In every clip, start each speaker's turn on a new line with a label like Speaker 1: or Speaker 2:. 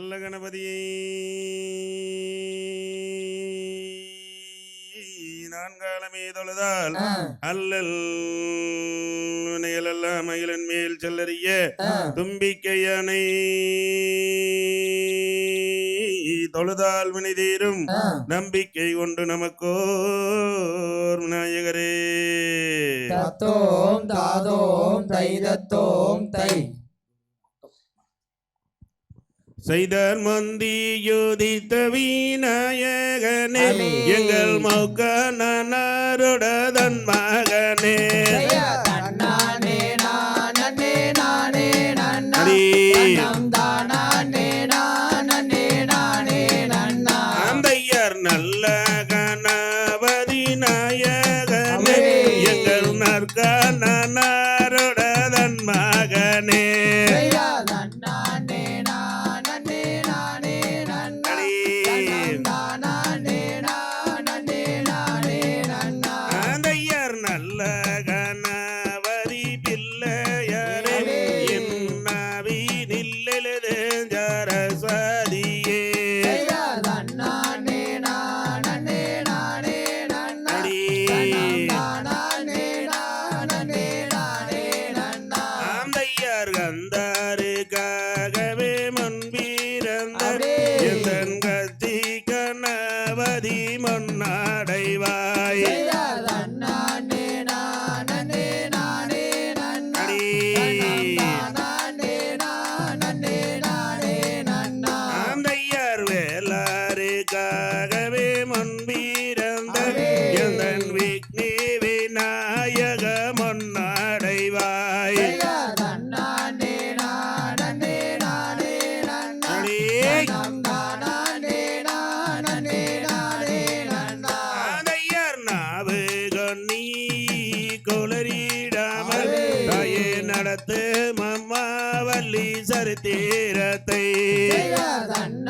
Speaker 1: நல்ல கணபதியை நான்காலமே தொழுதால் அல்லல் உனையலெல்லாம் மயிலன் மேல் செல்லறிய தும்பிக்கையனை தொழுதால் வினை தீரும். நம்பிக்கை கொண்டு நமக்கோர் விநாயகரே.
Speaker 2: தத்தோம் தாதோம் தை தை.
Speaker 1: செய்தர்மந்தியுதித்த வீநாயகனே எங்கள் மௌக்கனருடதன் மகனே. நல்ல Danger
Speaker 2: செய்வதை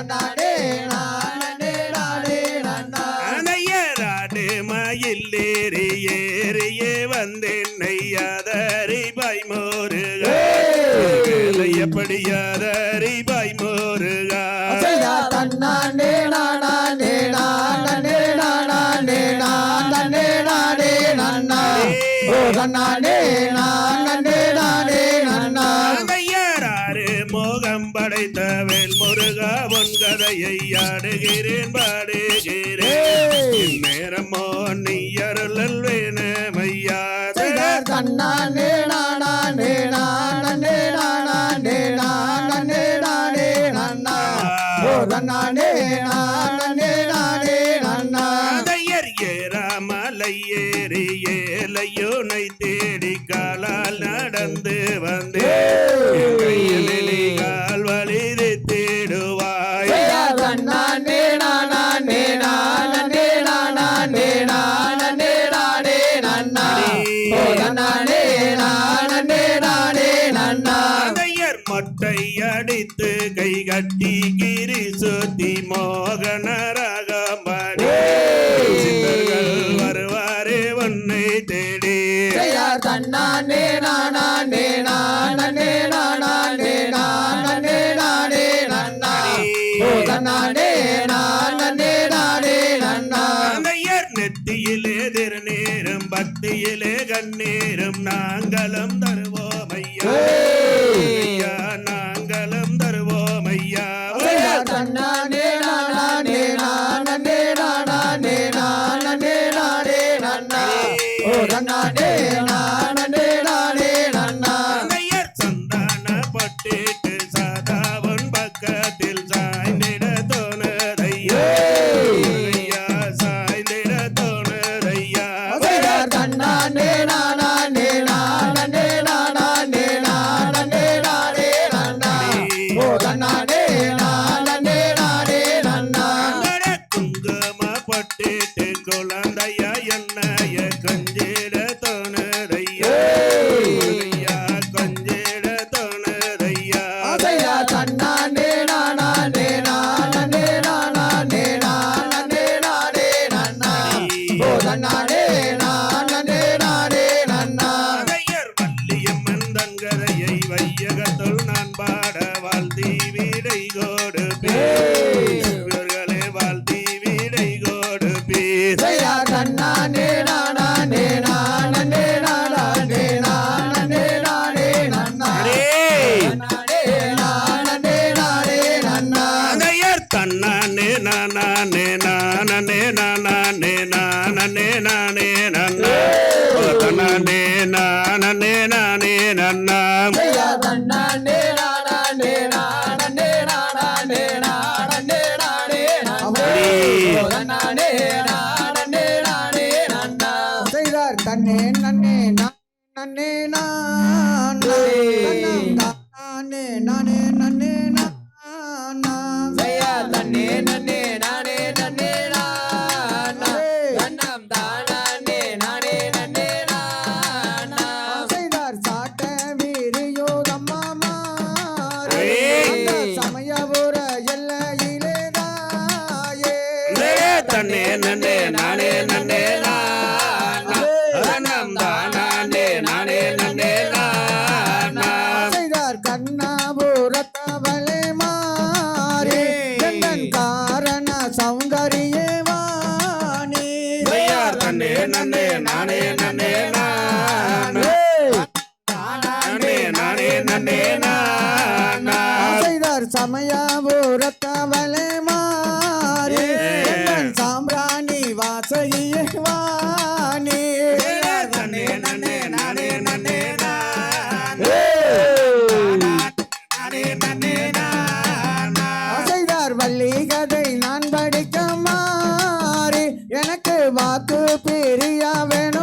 Speaker 2: தன்னாடே நானே நாடே நன்னா அணையராடு
Speaker 1: மயிலேறி ஏறியே வந்தென்னையாதரி பாய் மோருகா எப்படியாதரி பாய் மோருகா
Speaker 2: தன்னாண்டே நானா நேனா நேனா நேனா நேனா நேனா ஓ தன்னாண்டே நானே நானே நன்னா.
Speaker 1: அணையராறு மோகம் படைத்தவேல் மோ உன் கதையை ஆடுகிறேன் பாடுகிறேன் நேரமோ நீ அருளல் வேணமையா?
Speaker 2: கண்ணானே நானே நானே நானே நானே நானே நன்னா ஓ கண்ணானே நானே நன்னா
Speaker 1: ஏறாமலை ஏறி ஏலையோ நைத்தே திரி சுத்தி மோகன ரகம்படி சித்தர்கள் வருவாரே உன்னை தேடி.
Speaker 2: தன்னானே நானே நானே நானே நானே நானே நன்னா தன்னானே நானே நானே நன்னா
Speaker 1: நெத்தியிலே திருநீரும் பக்தியிலே கண்ணீரும் நாங்களும் தருவோம் ஐயா.
Speaker 2: நன்னே நான். எனக்கு வாக்கு பிரியா வேணும்.